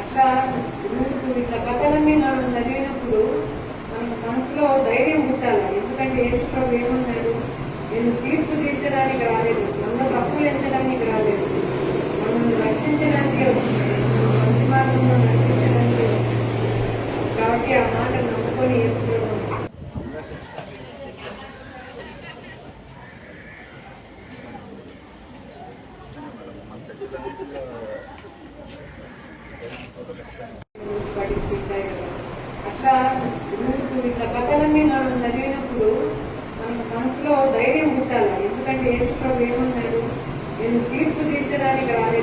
అట్లా నువ్వు ఇట్లా కథలన్నీ మనం చదివినప్పుడు మనకు మనసులో ధైర్యం పుట్టాలి ఎందుకంటే యేసు ప్రభు ఏమన్నాడు? నేను తీర్పు తీర్చడానికి రాలేదు. మనలో తప్పులు ఎంచడానికి రాలేదు. మనల్ని రక్షించడానికి మంచి మార్గంలో నడిపించడానికి కాబట్టి ఆ మాట నమ్ముకొని యేసు అట్లా నువ్వు ఇట్లా కథలన్నీ మనం చదివినప్పుడు మనకు మనసులో ధైర్యం పుట్టాలి. ఎందుకంటే యేసు ప్రభు ఏమన్నాడు? నేను తీర్పు తీర్చడానికి రాలేదు.